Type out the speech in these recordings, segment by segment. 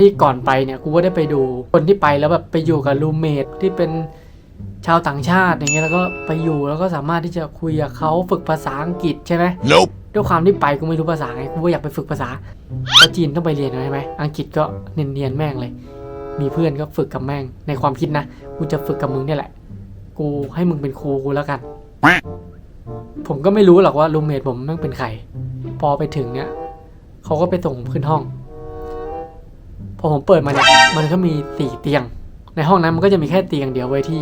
ที่ก่อนไปเนี่ยกูก็ได้ไปดูคนที่ไปแล้วแบบไปอยู่กับรูเมทที่เป็นชาวต่างชาติอย่างเงี้ยแล้วก็ไปอยู่แล้วก็สามารถที่จะคุยกับเขาฝึกภาษาอังกฤษใช่ไหม Nope. ด้วยความที่ไปกูไม่รู้ภาษาไงกูก็อยากไปฝึกภาษาเพราะจีนต้องไปเรียนใช่ไหมอังกฤษก็เนียนๆแม่งเลย มีเพื่อนก็ฝึกกับแม่งในความคิดนะกูจะฝึกกับมึงเนี่ยแหละ กูให้มึงเป็นครูกูแล้วกัน ผมก็ไม่รู้หรอกว่ารูเมทผมแม่งเป็นใครพอไปถึงเนี่ยเขาก็ไปส่งผมขึ้นห้อง พอผมเปิดมาเนี่ยมันก็มีสี่เตียง ในห้องนั้นมันก็จะมีแค่เตียงเดียวไว้ที่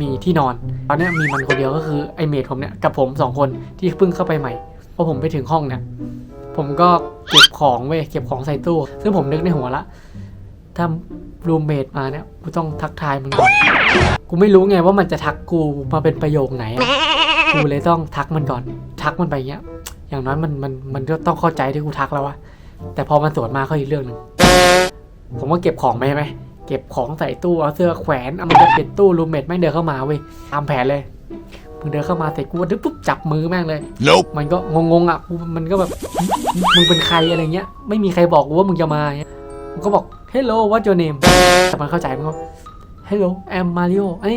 มีที่นอน ตอนเนี้ยมีมันคนเดียวก็คือไอเมทผมเนี่ยกับผมสองคนที่เพิ่งเข้าไปใหม่พอผมไปถึงห้องเนี่ยผมก็เก็บของเว้ยเก็บของใส่ตู้ ซึ่งผมนึกในหัวละถ้ารูมเมทมาเนี่ยกูต้องทักทายมันก่อนกูไม่รู้ไงว่ามันจะทักกูมาเป็นประโยคไหนกูเลยต้องทักมันก่อน ทักมันไปเงี้ย อย่างน้อยมันมันมันก็ต้องเข้าใจที่กูทักแล้ววะแต่พอมันสวนมาก็อีกเรื่องหนึ่ง ผมก็เก็บของไปใช่ไหมเก็บของใส่ตู้เอาเสื้อแขวนเอามันจะปิดตู้รูมเมทแม่งเดินเข้ามาเว้ยตามแผนเลยมึงเดินเข้ามาเสร็จกูก็ดึ๊บปุ๊บจับมือแม่งเลย Nope. มันก็งงๆอะกูมันก็แบบมึงเป็นใครอะไรเงี้ย ไม่มีใครบอกกูว่ามึงจะมาเงี้ยมันก็บอก hello what your name แต่มันเข้าใจมันก็ hello I'm Mario ไอ้ย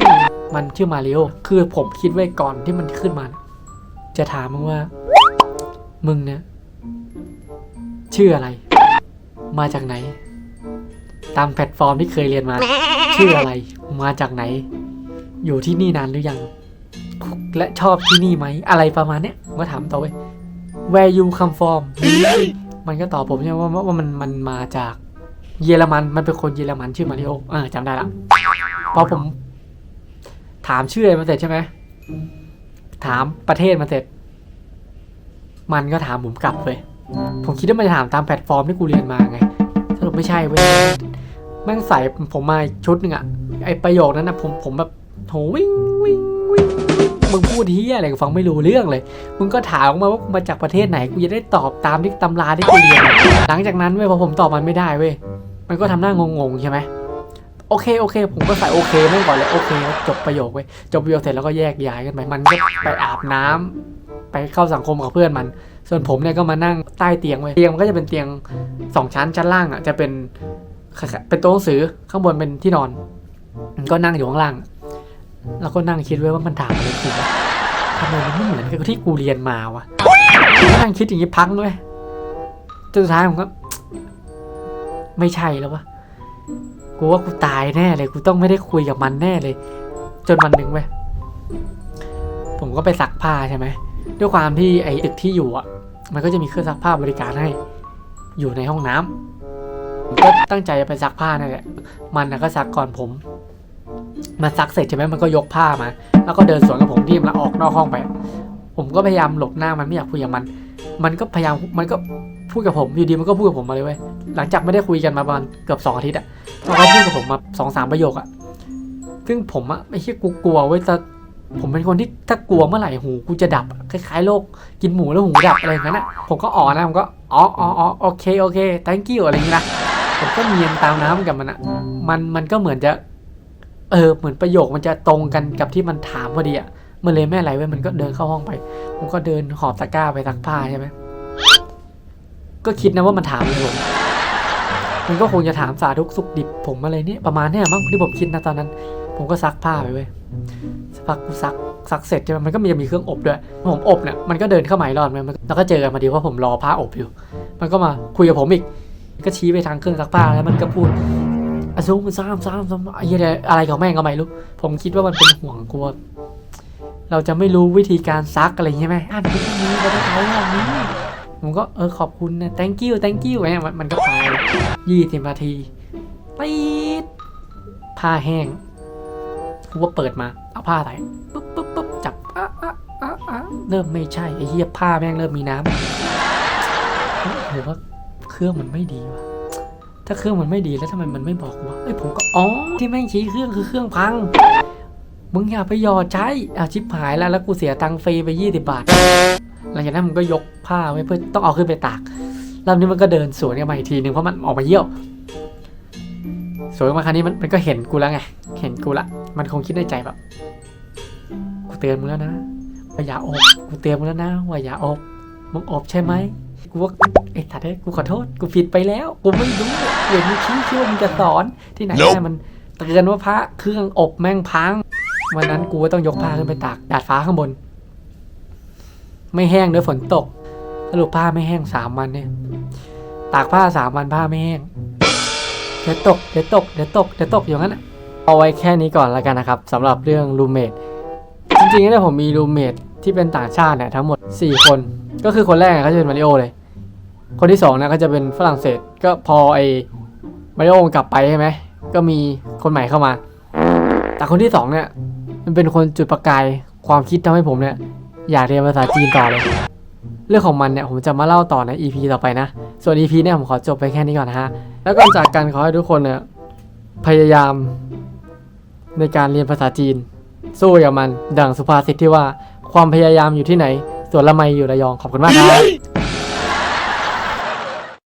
มันชื่อมาริโอคือผมคิดไว้ก่อนที่มันขึ้นมาเนี่ยจะถามมึงว่า มึงเนี่ยชื่ออะไร มาจากไหน ตามแพลตฟอร์มที่เคยเรียนมา ชื่ออะไร มาจากไหน อยู่ที่นี่นานหรือยัง และชอบที่นี่ไหม อะไรประมาณเนี้ยผมก็ถามต่อไป where you come from มันก็ตอบผมใช่ไหมว่าว่ามันมันมาจากเยอรมัน มันเป็นคนเยอรมันชื่อมาริโอเออจำได้ละพอผม ถามชื่ออะไรมาเสร็จใช่ไหม ถามประเทศมาเสร็จ มันก็ถามผมกลับเลย ผมคิดว่ามันจะถามตามแพลตฟอร์มที่กูเรียนมาไง สรุปไม่ใช่เว้ย แม่งใส่ผมมาชุดหนึ่งอะไอประโยคนั้นนะผมผมแบบโหวิ่งวิ่งวิ่งวิ่งมึงพูดเฮียอะไรกูฟังไม่รู้เรื่องเลย มึงก็ถามมาว่ามาจากประเทศไหนกูจะได้ตอบตามที่ตำราที่กูเรียนหลังจากนั้นเว้ยพอผมตอบมันไม่ได้เว้ยมันก็ทำหน้างงๆใช่ไหมโอเคโอเค ผมก็ใส่โอเคไม่ก่อนเลยโอเคจบประโยคเว้ยจบประโยคเสร็จแล้วก็แยกย้ายกันไปมันก็ไปอาบน้ำไปเข้าสังคมกับเพื่อนมัน ส่วนผมเนี่ยก็มานั่งใต้เตียงเว้ยเตียงมันก็จะเป็นเตียงสองชั้นชั้นล่างอะจะเป็น เป็นโต๊ะหนังสือข้างบนเป็นที่นอนมันก็นั่งอยู่ข้างล่าง แล้วก็นั่งคิดไว้ว่ามันถามอะไรกูวะทำไมมันไม่เหมือนกับที่กูเรียนมาวะก็นั่งคิดอย่างนี้พักด้วยจนสุดท้ายผมก็ ไม่ใช่แล้ววะกูว่ากูตายแน่เลยกูต้องไม่ได้คุยกับมันแน่เลย จนวันหนึ่งเว้ยผมก็ไปซักผ้าใช่ไหมด้วยความที่ไอ้ตึกที่อยู่อะ มันก็จะมีเครื่องซักผ้าบริการให้ อยู่ในห้องน้ำผม ก็ตั้งใจจะไปซักผ้านั่นแหละ มันนะก็ซักก่อนผมมันซักเสร็จใช่ไหมมันก็ยกผ้ามา แล้วก็เดินสวนกับผมที่มันออกนอกห้องไป ผมก็พยายามหลบหน้ามันไม่อยากคุยกับมัน มันก็พยายาม มันก็พูดกับผม อยู่ดีมันก็พูดกับผมมาเลยเว้ย หลังจากไม่ได้คุยกันมาประมาณเกือบสองอาทิตย์อะมันก็พูดกับผมมาสองสามประโยคอะซึ่งผมอะไม่ใช่กูกลัวเว้ยแต่ผมเป็นคนที่ถ้ากลัวเมื่อไหร่หูกูจะดับ คล้ายๆโรคกินหมูแล้วหูดับอะไรอย่างนั้นอะผมก็อ๋อนะผมก็อ๋ออ๋ออ๋อโอเคโอเค thank you อะไรอย่างนี้นะ ผมก็เนียนตามน้ำกับมันอะมันมันก็เหมือนจะ เออเหมือนประโยคมันจะตรงกันกับที่มันถามพอดีอะมันเลยแม่อะไรเว้ยมันก็เดินเข้าห้องไป ผมก็เดินหอบตะกร้าไปซักผ้าใช่ไหมก็คิดนะว่ามันถามอะไรผมมันก็คงจะถามสาธุสุขดิบผมอะไรเนี่ยประมาณเนี้ยมั้งที่ผมคิดนะตอนนั้น ผมก็ซักผ้าไปเว้ยสักพักกูซักซักเสร็จใช่ไหมมันก็มีมีเครื่องอบด้วยผมอบเนี่ยมันก็เดินเข้ามาอีกรอบนึงมันแล้วก็เจอกันพอดีว่าผมรอผ้าอบอยู่ มันก็มาคุยกับผมอีก ก็ชี้ไปทางเครื่องซักผ้าแล้วมันก็พูดอะซุ่มซ้ำซ้ำซ้ำไอ้เหี้ยอะไรของแม่งก็ไม่รู้ผมคิดว่ามันเป็นห่วงกลัว เราจะไม่รู้วิธีการซักอะไรใช่ไหมอ่านไปตรงนี้เราต้องใช้แบบนี้ผมก็เออขอบคุณนะ thank you thank you ไงมันมันก็ไปยี่สิบนาทีปีดผ้าแห้งกูว่าเปิดมา เอาผ้าใส่ปุ๊บปุ๊บปุ๊บจับอะอะอะอะเริ่มไม่ใช่ไอ้เหี้ยผ้าแม่งเริ่มมีน้ำเฮ้ยหรือว่า เครื่องมันไม่ดีวะถ้าเครื่องมันไม่ดีแล้วทำไมมันไม่บอกวะเอ้ยผมก็อ๋อที่แม่งชี้เครื่องคือเครื่องพัง มึงอย่าไปหยอดใช้อะชิบหายแล้วแล้วกูเสียตังค์ฟรีไปยี่สิบบาทหลังจากนั้นมันก็ยกผ้าไว้เพื่อต้องเอาขึ้นไปตากรอบนี้มันก็เดินสวนกันมาอีกทีหนึ่งเพราะมันออกมาเยี่ยวสวนมาครั้งนี้มันมันก็เห็นกูแล้วไงเห็นกูละ มันคงคิดในใจแบบกูเตือนมึงแล้วนะว่าอย่าอบกูเตือนมึงแล้วนะว่าอย่าอบมึงอบใช่ไหม กูว่าไอ้ถัดเอ้ยกูขอโทษ กูผิดไปแล้ว กูไม่รู้เห็นมีชี้ชื่อว่ามึงจะสอนที่ไหนได้มันเตือนว่าพระเครื่องอบแม่งพังวันนั้นกูก็ต้องยกผ้าขึ้นไปตากดาดฟ้าข้างบน ไม่แห้งด้วยฝนตกสรุปผ้าไม่แห้งสามวันเนี่ย ตากผ้าสามวันผ้าไม่แห้งเดี๋ยวตกเดี๋ยวตกเดี๋ยวตกเดี๋ยวตกอย่างนั้นอะเอาไว้แค่นี้ก่อนแล้วกันนะครับสำหรับเรื่องรูเมทจริงๆเนี่ยผมมีรูเมทที่เป็นต่างชาติเนี่ยทั้งหมด 4 คน ก็คือคนแรกเนี่ยก็จะเป็นมาริโอเลย คนที่สองนี่ยก็จะเป็นฝรั่งเศส ก็พอไอ้มาริโอกลับไปใช่ไหม ก็มีคนใหม่เข้ามา แต่คนที่สองเนี่ย มันเป็นคนจุดประกายความคิดทำให้ผมเนี่ย อยากเรียนภาษาจีนต่อเลย เรื่องของมันเนี่ยผมจะมาเล่าต่อใน EP ต่อไปนะ ส่วน EP เนี่ยผมขอจบไปแค่นี้ก่อนนะฮะ แล้วก่อนจากกันขอให้ทุกคนเนี่ยพยายามในการเรียนภาษาจีน สู้กับมัน ดังสุภาษิตที่ว่าความพยายามอยู่ที่ไหน ส่วนละไมอยู่ระยองขอบคุณมากครับ